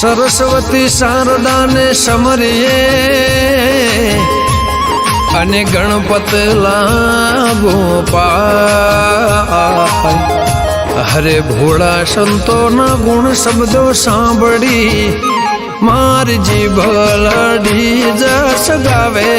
સરસ્વતી શારદાને સમરીએ અને ગણપત લાગો પાય. હરે ભોળા સંતોના ગુણ શબ્દો સાંભળી. મારી જીભ લડી જસ ગાવે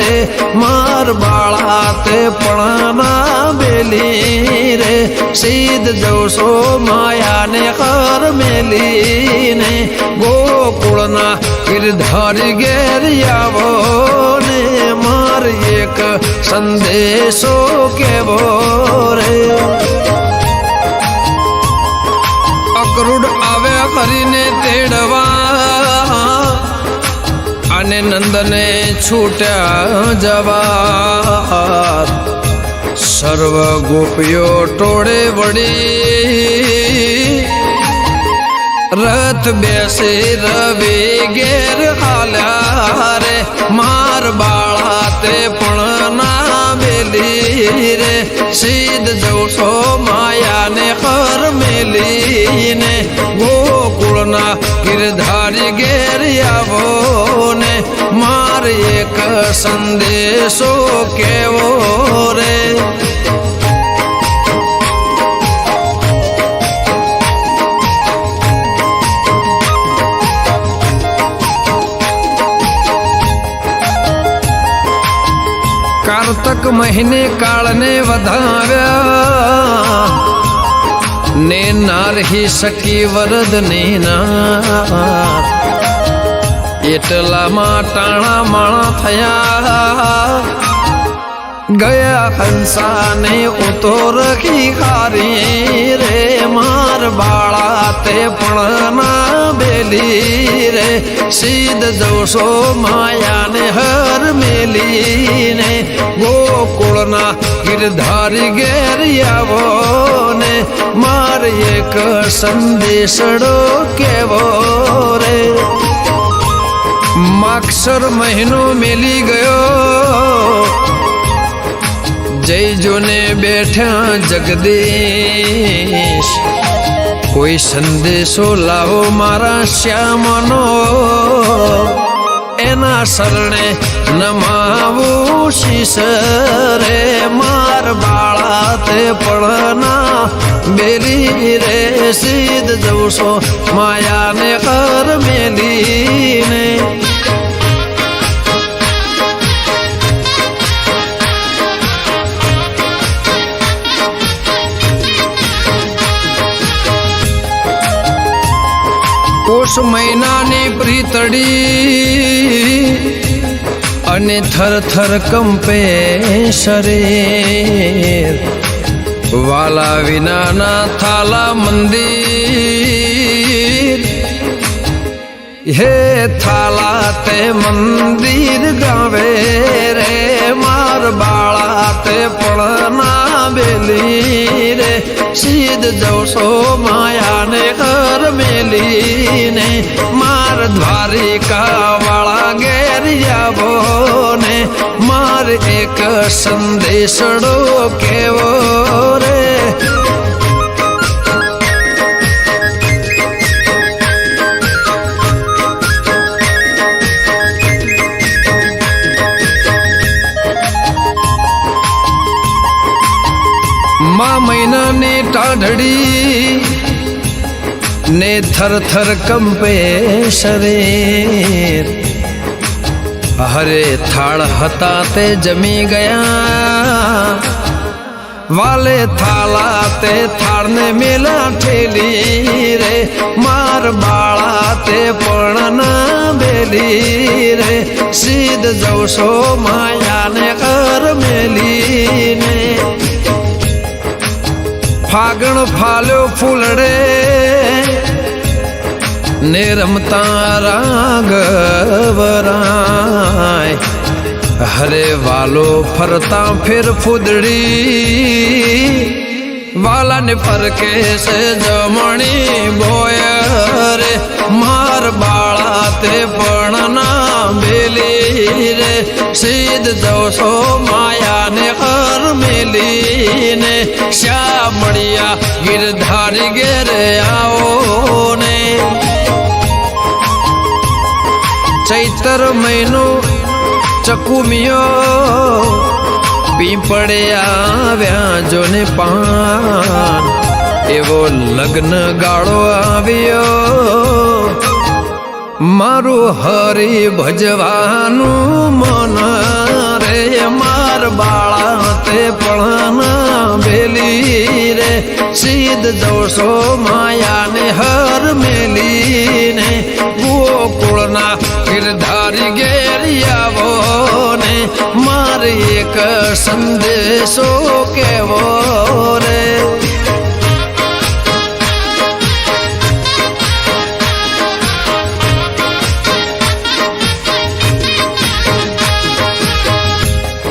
રે. માર બાળા તે પણાના બેલી રે. સીધ જવશો માયાને કર મેલીને ગોકુળના ગિરધર ઘેર આવો ને. માર એક સંદેશો કેવો રે. અક્રૂડ આવ્યા કરીને તેડવા. અને નંદને છૂટ્યા જવા. સર્વ ગોપીઓ ટોળે વળી રથ બેસે રવિ ઘેર હાલ્યા રે માર બાળા તે પણ ના બેલી રે સીધ જવશો માયાને હર મેલીને ગોકુળના ગિરધારી ઘેર આવો ને માર એક સંદેશો કેવો કારતક મહિને કાળને વધાવ્યા. ને નારહી સકી વરદ ને એટલામાં ટાણા માણા થયા. ગયા હંસાને ઉતોરખી ખારી રે માર બાળા તે પણ ના બેલી રે સીધ જોશો માયાને હર મેલીને ગોકુળના ગિરધારી ઘેર આવો ને માર એક સંદેશડો કેવો રે માક્ષર મહિનો મેલી ગયો જય જોને બેઠા જગદીશ. કોઈ સંદેશો લાવો મારા શ્યામનો. એના શરણે નમાવું શીશ રે માર બાળા તે પડના બેલી રે સીધ જવશો માયાને કર મેલીને પોષ મહિનાની પ્રીતડી અને થર થર કંપે શરીર. વાલા વિનાના થાલા મંદિર. હે થાલા તે મંદિર ગાવે રે, માર બાળા તે પળના બેલી રે સીધ જવશો માયાને કર મેલીને, માર દ્વારિકા વાળા ઘેર આવો ને, માર એક સંદેશડો કેવો મા મહિનાની ટાઢડી ને થર કંપે શરીર હરે થાળ હતા તે જમી ગયા વાલે થાલા તે થાળને મેલા ઠેલી રે માર બાળા તે પણ ના બેલી રે સીધ જવશો માયાને ફાગણ ફાલ્યો ફૂલડે ને રમતા રાગવરાય. હરે વાલો ફરતા ફેર ફૂદડી, વાલાને ફરકે છે જમણી બોય રે. માર બાળા તે પણ ના બેલી રે. સીધ જવશો માયાને મેલીને શ્યામળિયા ગીરધારી ઘેરે આવો ને ચૈતર મહિનો ચકુમિયો પીપળે આવ્યા જોને પાન એવો લગ્ન ગાળો આવ્યો। મારું હરી ભજવાનું મન સીધ દોષો માયાને હર મેલીને. ગોકુળના ગિરધારી ઘેરિયાવો ને મારે એક સંદેશો કેવો રે?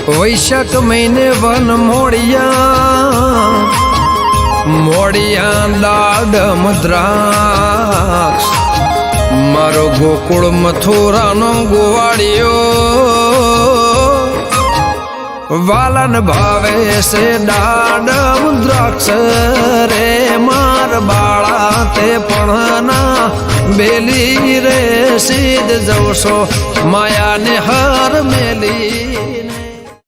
વૈશાખ મહિને વન મોડિયા મોડિયા લાડ મદ્રાક્ષ. મારો ગોકુળ મથુરાનો ગોવાળિયો વાલન ભાવે છે દાડમ દ્રાક્ષ રે, માર બાળા તે પણ ના બેલી રે. સીધ જવશો માયાને હર મેલી.